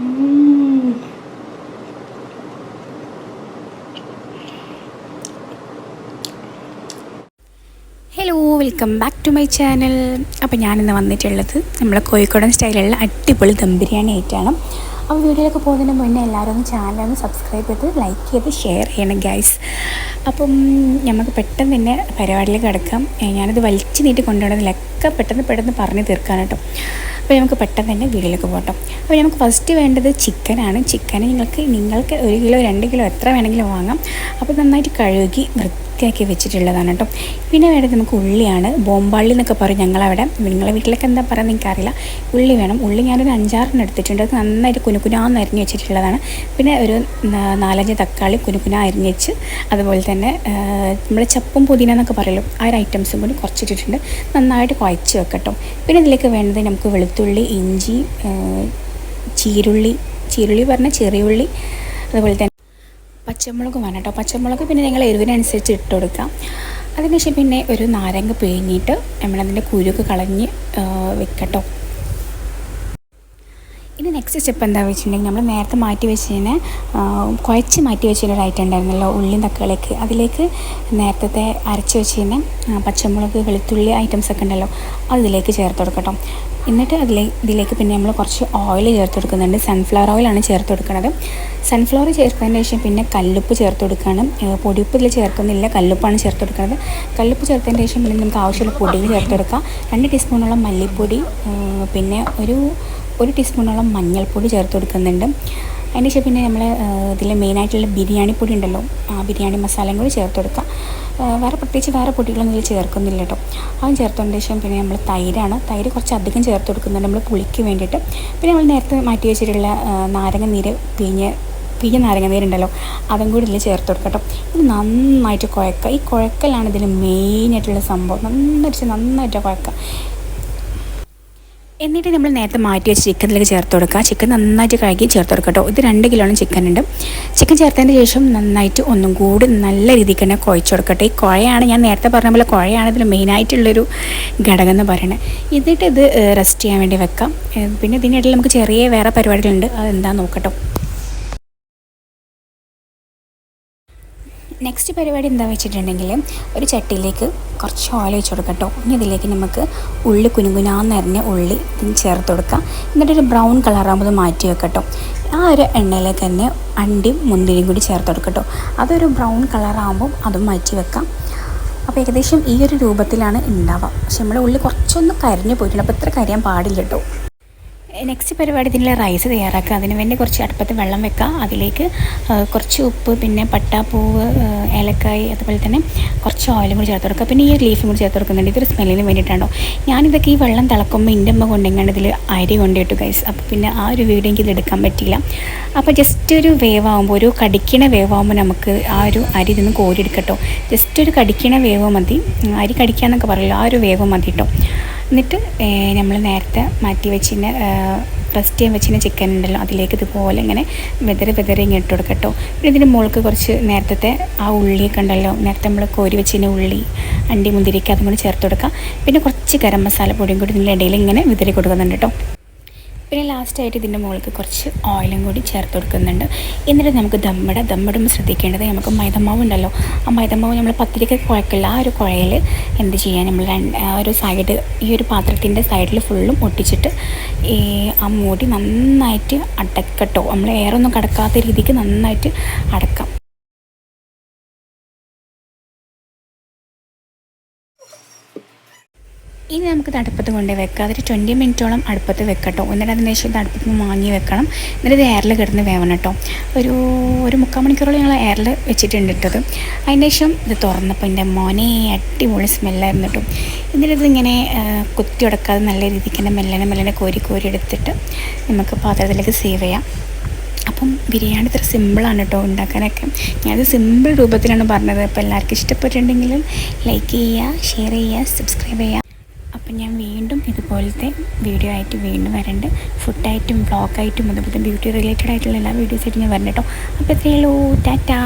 Hello welcome back to my channel അപ്പോൾ ഞാനിന്ന് വന്നിട്ടുള്ളത് നമ്മളെ കോഴിക്കോടൻ സ്റ്റൈലുള്ള അടിപൊളി ദം ബിരിയാണി ആയിട്ടാണ്. അപ്പോൾ വീഡിയോയിലൊക്കെ പോകുന്നതിന് മുന്നേ എല്ലാവരും ഒന്ന് ചാനൽ ഒന്ന് സബ്സ്ക്രൈബ് ചെയ്ത് ലൈക്ക് ചെയ്ത് ഷെയർ ചെയ്യണം ഗൈസ് അപ്പം നമുക്ക് പെട്ടെന്ന് തന്നെ പരിപാടിയിലേക്ക് കിടക്കാം. ഞാനത് വലിച്ചു നീട്ടി കൊണ്ടുപോകണമെന്നിലൊക്കെ പെട്ടെന്ന് പെട്ടെന്ന് പറഞ്ഞു തീർക്കാൻ അപ്പോൾ നമുക്ക് പെട്ടെന്ന് തന്നെ വീട്ടിലേക്ക് പോകട്ടോ. അപ്പോൾ നമുക്ക് ഫസ്റ്റ് വേണ്ടത് ചിക്കനാണ് ചിക്കൻ നിങ്ങൾക്ക് നിങ്ങൾക്ക് ഒരു കിലോ രണ്ട് കിലോ എത്ര വേണമെങ്കിലും വാങ്ങാം. അപ്പോൾ നന്നായിട്ട് കഴുകി വൃത്തിയാക്കി വെച്ചിട്ടുള്ളതാണ് കേട്ടോ. പിന്നെ വേണ്ടത് നമുക്ക് ഉള്ളിയാണ്. ബോംബാള്ളി എന്നൊക്കെ പറയും ഞങ്ങളവിടെ. നിങ്ങളെ വീട്ടിലൊക്കെ എന്താ പറയുക എനിക്കറിയില്ല. ഉള്ളി വേണം. ഉള്ളി ഞാനൊരു അഞ്ചാറിന് എടുത്തിട്ടുണ്ട്. അത് നന്നായിട്ട് കുനുകുനാന്ന് അരിഞ്ഞ് വെച്ചിട്ടുള്ളതാണ്. പിന്നെ ഒരു നാലഞ്ച് തക്കാളി കുനുകുന അരിഞ്ഞ് അതുപോലെ തന്നെ നമ്മൾ ചപ്പും പുതിന എന്നൊക്കെ പറയുമല്ലോ ആ ഒരു ഐറ്റംസും കൂടി കുറച്ചിട്ടിട്ടുണ്ട്. നന്നായിട്ട് കുഴച്ച് വെക്കട്ടോ. പിന്നെ ഇതിലേക്ക് വേണ്ടത് നമുക്ക് വെളുത്തുള്ളി ഇഞ്ചി ചീരുള്ളി ചീരുള്ളി പറഞ്ഞാൽ ചെറിയുള്ളി അതുപോലെ തന്നെ പച്ചമുളക് വേണം കേട്ടോ. പച്ചമുളക് പിന്നെ നിങ്ങൾ എരിവിനനുസരിച്ച് ഇട്ട് കൊടുക്കാം. അതിനുശേഷം പിന്നെ ഒരു നാരങ്ങ പിഴിഞ്ഞിട്ട് നമ്മളതിന്റെ കുരുക്ക് കളഞ്ഞ് വെക്കട്ടോ. ഇനി നെക്സ്റ്റ് സ്റ്റെപ്പ് എന്താ വെച്ചിട്ടുണ്ടെങ്കിൽ നമ്മൾ നേരത്തെ മാറ്റി വെച്ചതിന് കുഴച്ച് മാറ്റി വെച്ചതിന് ഒരു ഐറ്റം ഉണ്ടായിരുന്നല്ലോ ഉള്ളിയും തക്കാളിക്ക് അതിലേക്ക് നേരത്തെ അരച്ച് വെച്ചതിന് പച്ചമുളക് വെളുത്തുള്ളി ഐറ്റംസ് ഒക്കെ ഉണ്ടല്ലോ അതിലേക്ക് ചേർത്ത് കൊടുക്കട്ടോ. എന്നിട്ട് അതിലേ ഇതിലേക്ക് പിന്നെ നമ്മൾ കുറച്ച് ഓയിൽ ചേർത്ത് കൊടുക്കുന്നുണ്ട്. സൺഫ്ലവർ ഓയിലാണ് ചേർത്ത് കൊടുക്കുന്നത് സൺഫ്ലവർ ചേർത്തതിന് ശേഷം പിന്നെ കല്ലുപ്പ് ചേർത്ത് കൊടുക്കുകയാണ് പൊടിയുപ്പ് ഇതിൽ ചേർക്കുന്നില്ല. കല്ലുപ്പാണ് ചേർത്ത് കൊടുക്കുന്നത് കല്ലുപ്പ് ചേർത്തതിന് ശേഷം പിന്നെ നമുക്ക് ആവശ്യമുള്ള പൊടിയും ചേർത്ത് കൊടുക്കാം. രണ്ട് ടീസ്പൂണോളം മല്ലിപ്പൊടി പിന്നെ ഒരു ഒരു ടീസ്പൂണോളം മഞ്ഞൾപ്പൊടി ചേർത്ത് കൊടുക്കുന്നുണ്ട്. അതിന് ശേഷം പിന്നെ നമ്മൾ ഇതിൽ മെയിനായിട്ടുള്ള ബിരിയാണി പൊടി ഉണ്ടല്ലോ ആ ബിരിയാണി മസാലയും കൂടി ചേർത്ത് കൊടുക്കാം. ആ, വേറെ പ്രത്യേകിച്ച് വേറെ പൊടികളൊന്നും ഇതിൽ ചേർക്കുന്നില്ല കേട്ടോ. അതും ചേർത്തതിന് ശേഷം പിന്നെ നമ്മൾ തൈരാണ്. തൈര് കുറച്ച് അധികം ചേർത്ത് കൊടുക്കുന്നുണ്ട് നമ്മൾ പുളിക്ക് വേണ്ടിയിട്ട്. പിന്നെ നമ്മൾ നേരത്തെ മാറ്റി വെച്ചിട്ടുള്ള നാരങ്ങ നീര് പിഴിഞ്ഞ് പിഴിഞ്ഞ നാരങ്ങ നീരുണ്ടല്ലോ അതും കൂടി ഇതിൽ ചേർത്ത് കൊടുക്കട്ടോ ഇത് നന്നായിട്ട് കുഴക്കുക. ഈ കുഴക്കലാണ് ഇതിൽ മെയിനായിട്ടുള്ള സംഭവം. നന്നായിട്ട് നന്നായിട്ട് കുഴക്കുക. എന്നിട്ട് നമ്മൾ നേരത്തെ മാറ്റി വെച്ച് ചിക്കനിലേക്ക് ചേർത്ത് കൊടുക്കുക. ചിക്കൻ നന്നായിട്ട് കഴുകി ചേർത്ത് കൊടുക്കുക കേട്ടോ. ഇത് രണ്ട് കിലോണ് ചിക്കൻ ഉണ്ട്. ചിക്കൻ ചേർത്തതിന് ശേഷം നന്നായിട്ട് ഒന്നും കൂടി നല്ല രീതിക്ക് തന്നെ കുഴച്ച് കൊടുക്കട്ടെ. ഈ കുഴയാണ് ഞാൻ നേരത്തെ പറഞ്ഞ പോലെ കുഴയാണ് ഇതിൽ മെയിനായിട്ടുള്ളൊരു ഘടകം എന്ന് പറയുന്നത് എന്നിട്ട് ഇത് റെസ്റ്റ് ചെയ്യാൻ വേണ്ടി വെക്കാം. പിന്നെ ഇതിനിടയിൽ നമുക്ക് ചെറിയ വേറെ പരിപാടികളുണ്ട്. അതെന്താ നോക്കട്ടോ. നെക്സ്റ്റ് പരിപാടി എന്താ വെച്ചിട്ടുണ്ടെങ്കിൽ ഒരു ചട്ടിയിലേക്ക് കുറച്ച് ഓയിൽ വെച്ച് കൊടുക്കാം കേട്ടോ ഇനി ഇതിലേക്ക് നമുക്ക് ഉള്ളി കുനുകുനാന്നരിഞ്ഞ ഉള്ളി ചേർത്ത് കൊടുക്കാം. എന്നിട്ടൊരു ബ്രൗൺ കളറാകുമ്പോൾ മാറ്റി വെക്കട്ടോ ആ ഒരു എണ്ണയിലേക്ക് തന്നെ അണ്ടിയും മുന്തിരിയും കൂടി ചേർത്ത് കൊടുക്കട്ടോ അതൊരു ബ്രൗൺ കളറാകുമ്പോൾ അതും മാറ്റി വെക്കാം. അപ്പോൾ ഏകദേശം ഈ ഒരു രൂപത്തിലാണ് ഉണ്ടാവുക പക്ഷെ നമ്മുടെ ഉള്ളി കുറച്ചൊന്ന് കരിഞ്ഞു പോയിട്ടുണ്ട് അപ്പോൾ ഇത്ര കരിയാൻ പാടില്ല കേട്ടോ നെക്സ്റ്റ് പരിപാടി ഇതിനുള്ള റൈസ് തയ്യാറാക്കുക. അതിന് വേണ്ടി കുറച്ച് അടുപ്പത്ത് വെള്ളം വെക്കുക. അതിലേക്ക് കുറച്ച് ഉപ്പ് പിന്നെ പട്ടാപ്പൂവ് ഏലക്കായ് അതുപോലെ തന്നെ കുറച്ച് ഓയിലും കൂടി ചേർത്ത് കൊടുക്കുക. പിന്നെ ഈ ലീഫും കൂടി ചേർത്ത് കൊടുക്കുന്നുണ്ട്. ഇതൊരു സ്മെല്ലിന് വേണ്ടിയിട്ടാണോ. ഞാനിതൊക്കെ ഈ വെള്ളം തിളക്കുമ്പോൾ എന്റെ അമ്മ കൊണ്ടെങ്ങാണ്ട് ഇതിൽ അരി കൊണ്ടിട്ടു ഗൈസ് അപ്പോൾ പിന്നെ ആ ഒരു വീഡിയോ എനിക്ക് എടുക്കാൻ പറ്റിയില്ല. അപ്പോൾ ജസ്റ്റ് ഒരു വേവാകുമ്പോൾ ഒരു കടിക്കണ വേവാകുമ്പോൾ നമുക്ക് ആ ഒരു അരി ഇതൊന്ന് കോരിയെടുക്കട്ടോ ജസ്റ്റ് ഒരു കടിക്കണ വേവ് മതി. അരി കടിക്കുക എന്നൊക്കെ പറയുമല്ലോ ആ ഒരു വേവ് മതി കേട്ടോ എന്നിട്ട് നമ്മൾ നേരത്തെ മാറ്റി വെച്ചിന് റെസ്റ്റ് ചെയ്യാൻ വെച്ചിന് ചിക്കൻ ഉണ്ടല്ലോ അതിലേക്ക് ഇതുപോലെ ഇങ്ങനെ വെതറി വെതറി ഇങ്ങനെ ഇട്ട് കൊടുക്കട്ടോ. പിന്നെ ഇതിന്റെ മുകൾക്ക് കുറച്ച് നേരത്തെ ആ ഉള്ളിയൊക്കെ ഉണ്ടല്ലോ നേരത്തെ നമ്മൾ കോരി വെച്ചിന് ഉള്ളി അണ്ടി മുന്തിരിക്ക അതും കൂടി ചേർത്ത് കൊടുക്കാം. പിന്നെ കുറച്ച് ഗരം മസാല പൊടിയും കൂടി ഇതിന്റെ ഇടയിൽ ഇങ്ങനെ വിതറി കൊടുക്കുന്നുണ്ട് കേട്ടോ. പിന്നെ ലാസ്റ്റായിട്ട് ഇതിന്റെ മുകൾക്ക് കുറച്ച് ഓയിലും കൂടി ചേർത്ത് കൊടുക്കുന്നുണ്ട്. എന്നിട്ട് നമുക്ക് ദമ്മട ദമ്മിടുമ്പോൾ ശ്രദ്ധിക്കേണ്ടത് നമുക്ക് മൈദമാവ് ഉണ്ടല്ലോ. ആ മൈദമാവ് നമ്മൾ പത്തിരിക്ക കുഴക്കില്ല. ആ ഒരു കുഴയിൽ എന്ത് ചെയ്യാൻ നമ്മൾ രണ്ട് ഒരു സൈഡ് ഈ ഒരു പാത്രത്തിന്റെ സൈഡിൽ ഫുള്ളും ഒട്ടിച്ചിട്ട് ഈ ആ മൂടി നന്നായിട്ട് അടക്കട്ടോ. നമ്മൾ എയറൊന്നും കടക്കാത്ത രീതിക്ക് നന്നായിട്ട് അടക്കാം. ഇനി നമുക്ക് അടുപ്പത്ത് കൊണ്ടുപോയി വെക്കാം. അതൊരു ട്വന്റി മിനിറ്റോളം അടുപ്പത്ത് വെക്കട്ടോ. എന്നിട്ട് അതിന് ശേഷം അടുപ്പത്ത് നിന്ന് വാങ്ങി വെക്കണം. എന്നിട്ട് ഇത് എയറിൽ കിടന്ന് വേവണം കേട്ടോ ഒരു ഒരു മുക്കാൽ മണിക്കൂറോളം ഞങ്ങൾ എയറിൽ വെച്ചിട്ടുണ്ട് ഇട്ടത് അതിന് ശേഷം ഇത് തുറന്നപ്പോൾ എന്റെ മോനെ അടിപൊളി സ്മെല്ലായിരുന്നു കേട്ടോ എന്നിട്ട് ഇതിങ്ങനെ കുത്തി ഉടക്കാതെ നല്ല രീതിക്ക് തന്നെ മെല്ലനെ മെല്ലനെ കോരി കോരി എടുത്തിട്ട് നമുക്ക് പാത്രത്തിലേക്ക് സേവ് ചെയ്യാം. അപ്പം ബിരിയാണി ഇത്ര സിമ്പിളാണ് കേട്ടോ ഉണ്ടാക്കാനൊക്കെ. ഞാനത് സിമ്പിൾ രൂപത്തിലാണ് പറഞ്ഞത്. അപ്പോൾ എല്ലാവർക്കും ഇഷ്ടപ്പെട്ടിട്ടുണ്ടെങ്കിലും ലൈക്ക് ചെയ്യുക ഷെയർ ചെയ്യുക സബ്സ്ക്രൈബ് ചെയ്യുക. അപ്പം ഞാൻ വീണ്ടും ഇതുപോലത്തെ വീഡിയോ ആയിട്ട് വീണ്ടും വരണ്ട്. ഫുഡായിട്ടും വ്ളോഗായിട്ടും അതുപോലെ ബ്യൂട്ടി റിലേറ്റഡ് ആയിട്ടുള്ള എല്ലാ വീഡിയോസായിട്ടും ഞാൻ വരണം കേട്ടോ അപ്പോൾ എത്രയല്ലോ ടാറ്റാ.